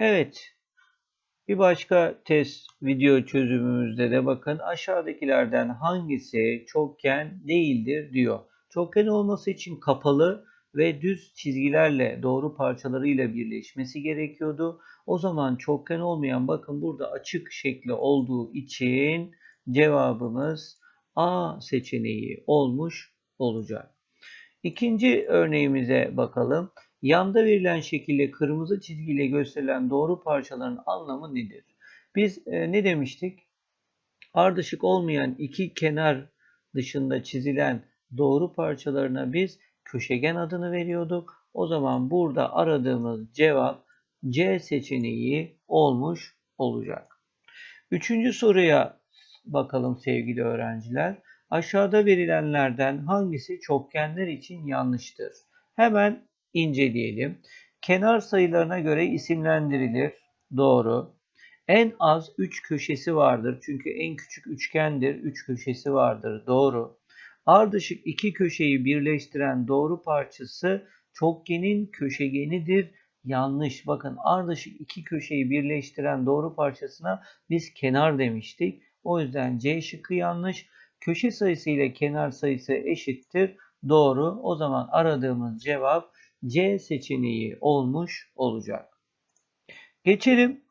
Evet. Bir başka test video çözümümüzde de bakın aşağıdakilerden hangisi çokgen değildir diyor. Çokgen olması için kapalı ve düz çizgilerle doğru parçalarıyla birleşmesi gerekiyordu. O zaman çokgen olmayan bakın burada açık şekli olduğu için cevabımız A seçeneği olmuş olacak. İkinci örneğimize bakalım. Yanda verilen şekilde kırmızı çizgiyle gösterilen doğru parçaların anlamı nedir? Biz e, ne demiştik? Ardışık olmayan iki kenar dışında çizilen doğru parçalarına biz köşegen adını veriyorduk. O zaman burada aradığımız cevap C seçeneği olmuş olacak. Üçüncü soruya bakalım sevgili öğrenciler. Aşağıda verilenlerden hangisi çokgenler için yanlıştır? Hemen inceleyelim. Kenar sayılarına göre isimlendirilir. Doğru. En az 3 köşesi vardır. Çünkü en küçük üçgendir. 3 köşesi vardır. Doğru. Ardışık iki köşeyi birleştiren doğru parçası çokgenin köşegenidir. Yanlış. Bakın ardışık iki köşeyi birleştiren doğru parçasına biz kenar demiştik. O yüzden C şıkkı yanlış. Köşe sayısı ile kenar sayısı eşittir. Doğru. O zaman aradığımız cevap C seçeneği olmuş olacak. Geçelim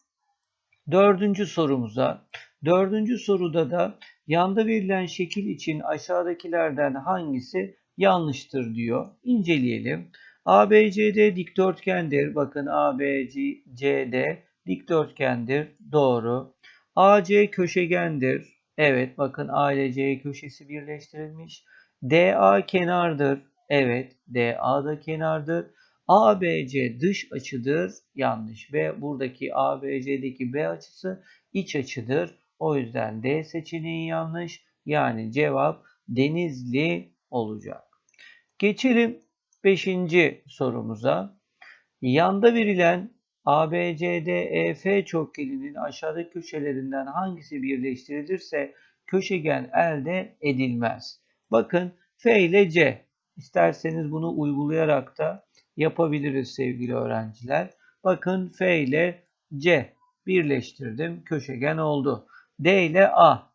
dördüncü sorumuza. Dördüncü soruda da yanda verilen şekil için aşağıdakilerden hangisi yanlıştır diyor. İnceleyelim. ABCD dikdörtgendir. Bakın ABCD dikdörtgendir. Doğru. AC köşegendir. Evet bakın A ile C köşesi birleştirilmiş. DA kenardır. Evet DA da kenardır. ABC dış açıdır. Yanlış. Ve buradaki ABC'deki B açısı iç açıdır. O yüzden D seçeneği yanlış. Yani cevap Denizli olacak. Geçelim 5. sorumuza. Yanda verilen ABCDEF çokgeninin aşağıdaki köşelerinden hangisi birleştirilirse köşegen elde edilmez. Bakın F ile C. İsterseniz bunu uygulayarak da yapabiliriz sevgili öğrenciler. Bakın F ile C birleştirdim. Köşegen oldu. D ile A.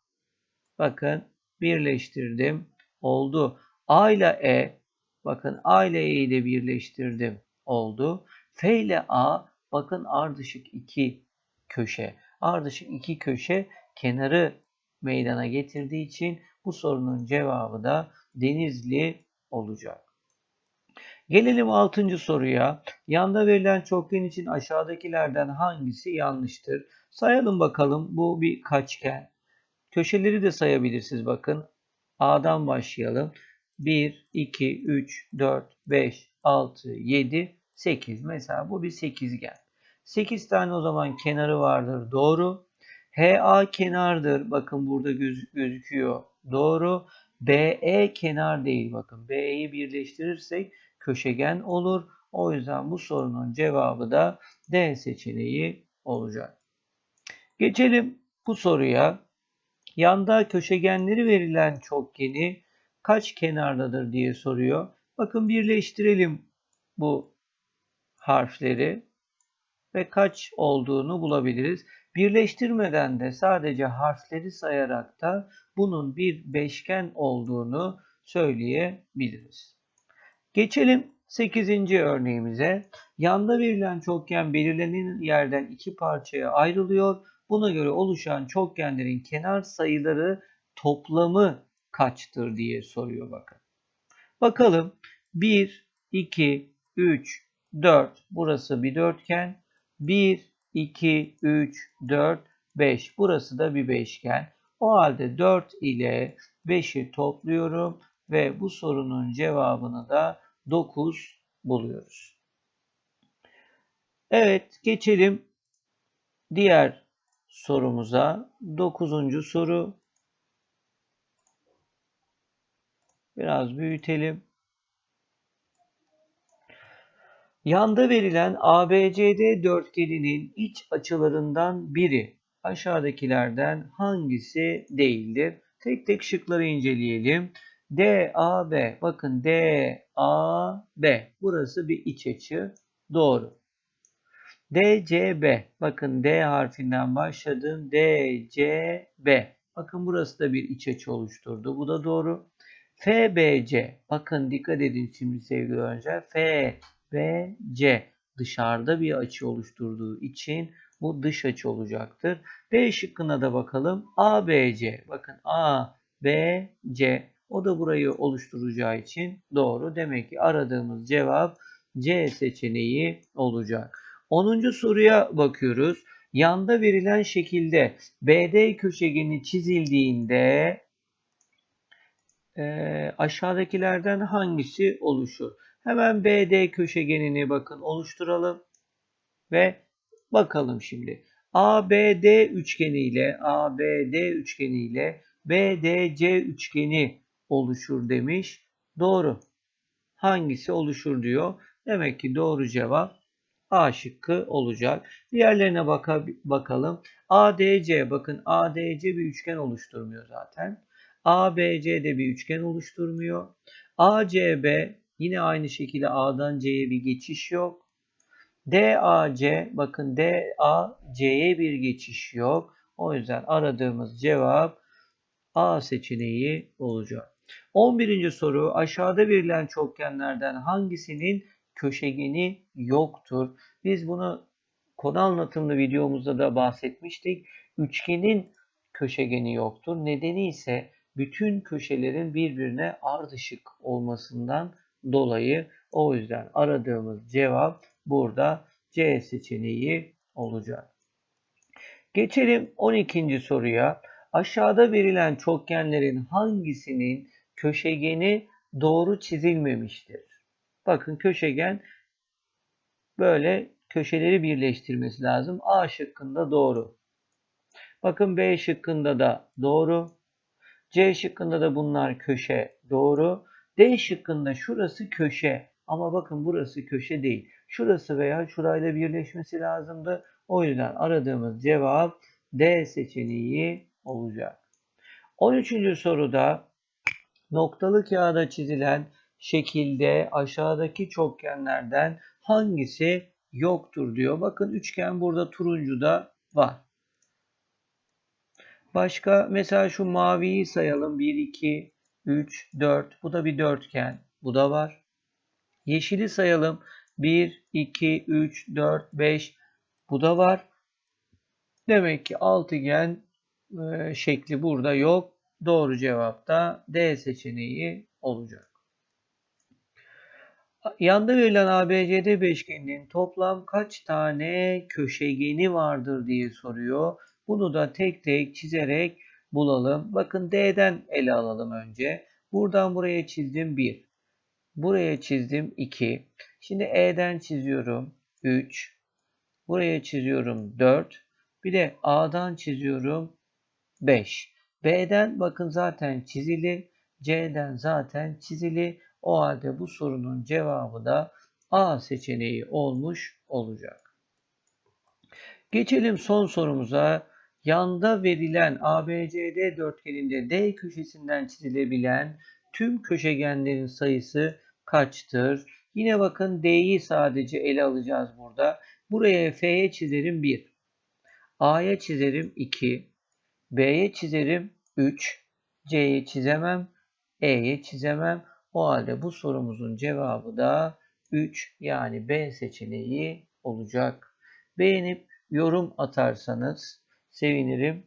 Bakın birleştirdim. Oldu. A ile E. Bakın A ile E'yi de birleştirdim. Oldu. F ile A. Bakın ardışık iki köşe. Ardışık iki köşe kenarı meydana getirdiği için bu sorunun cevabı da Denizli olacak. Gelelim 6. soruya. Yanda verilen çokgen için aşağıdakilerden hangisi yanlıştır? Sayalım bakalım. Bu bir kaçgen. Köşeleri de sayabilirsiniz bakın. A'dan başlayalım. 1, 2, 3, 4, 5, 6, 7, 8. Mesela bu bir sekizgen. 8 tane o zaman kenarı vardır. Doğru. HA kenardır. Bakın burada göz, gözüküyor. Doğru. BE kenar değil. Bakın BE'yi birleştirirsek köşegen olur. O yüzden bu sorunun cevabı da D seçeneği olacak. Geçelim bu soruya. Yanda köşegenleri verilen çokgeni kaç kenardadır diye soruyor. Bakın birleştirelim bu harfleri ve kaç olduğunu bulabiliriz. Birleştirmeden de sadece harfleri sayarak da bunun bir beşgen olduğunu söyleyebiliriz. Geçelim 8. örneğimize. Yanda verilen çokgen belirlenen yerden iki parçaya ayrılıyor. Buna göre oluşan çokgenlerin kenar sayıları toplamı kaçtır diye soruyor bakın. Bakalım 1, 2, 3, 4 burası bir dörtgen. 1, 2, 3, 4, 5 burası da bir beşgen. O halde 4 ile 5'i topluyorum ve bu sorunun cevabını da 9 buluyoruz. Evet geçelim diğer sorumuza. 9. soru. Biraz büyütelim. Yanda verilen ABCD dörtgeninin iç açılarından biri aşağıdakilerden hangisi değildir? Tek tek şıkları inceleyelim. DAB. Bakın DAB. Burası bir iç açı. Doğru. DCB. Bakın D harfinden başladım. DCB. Bakın burası da bir iç açı oluşturdu. Bu da doğru. FBC. Bakın dikkat edin şimdi sevgili öğrenciler. FBC dışarıda bir açı oluşturduğu için bu dış açı olacaktır. D şıkkına da bakalım. ABC. Bakın ABC. O da burayı oluşturacağı için doğru. Demek ki aradığımız cevap C seçeneği olacak. 10. soruya bakıyoruz. Yanda verilen şekilde BD köşegeni çizildiğinde e, aşağıdakilerden hangisi oluşur? Hemen BD köşegenini bakın oluşturalım ve bakalım şimdi. ABD üçgeni ile ABD üçgeni ile BDC üçgeni oluşur demiş. Doğru. Hangisi oluşur diyor. Demek ki doğru cevap A şıkkı olacak. Diğerlerine baka, bakalım. ADC bakın ADC bir üçgen oluşturmuyor zaten. ABC de bir üçgen oluşturmuyor. ACB yine aynı şekilde A'dan C'ye bir geçiş yok. DAC bakın DAC'ye bir geçiş yok. O yüzden aradığımız cevap A seçeneği olacak. 11. soru aşağıda verilen çokgenlerden hangisinin köşegeni yoktur? Biz bunu konu anlatımlı videomuzda da bahsetmiştik. Üçgenin köşegeni yoktur. Nedeni ise bütün köşelerin birbirine ardışık olmasından dolayı o yüzden aradığımız cevap burada C seçeneği olacak. Geçelim 12. soruya. Aşağıda verilen çokgenlerin hangisinin köşegeni doğru çizilmemiştir? Bakın köşegen böyle köşeleri birleştirmesi lazım. A şıkkında doğru. Bakın B şıkkında da doğru. C şıkkında da bunlar köşe doğru. D şıkkında şurası köşe ama bakın burası köşe değil. Şurası veya şurayla birleşmesi lazımdı. O yüzden aradığımız cevap D seçeneği olacak. 13. soruda noktalı kağıda çizilen şekilde aşağıdaki çokgenlerden hangisi yoktur diyor. Bakın üçgen burada turuncuda var. Başka mesela şu maviyi sayalım. 1, 2, 3, 4. Bu da bir dörtgen. Bu da var. Yeşili sayalım. 1, 2, 3, 4, 5. Bu da var. Demek ki altıgen e, şekli burada yok. Doğru cevap da D seçeneği olacak. Yanda verilen ABCD beşgeninin toplam kaç tane köşegeni vardır diye soruyor. Bunu da tek tek çizerek bulalım. Bakın D'den ele alalım önce. Buradan buraya çizdim 1. Buraya çizdim 2. Şimdi E'den çiziyorum 3. Buraya çiziyorum 4. Bir de A'dan çiziyorum 5. B'den bakın zaten çizili. C'den zaten çizili. O halde bu sorunun cevabı da A seçeneği olmuş olacak. Geçelim son sorumuza. Yanda verilen ABCD dörtgeninde D köşesinden çizilebilen tüm köşegenlerin sayısı kaçtır? Yine bakın D'yi sadece ele alacağız burada. Buraya F'ye çizerim 1. A'ya çizerim 2. B'ye çizerim 3. C'ye çizemem. E'ye çizemem. O halde bu sorumuzun cevabı da 3 yani B seçeneği olacak. Beğenip yorum atarsanız sevinirim.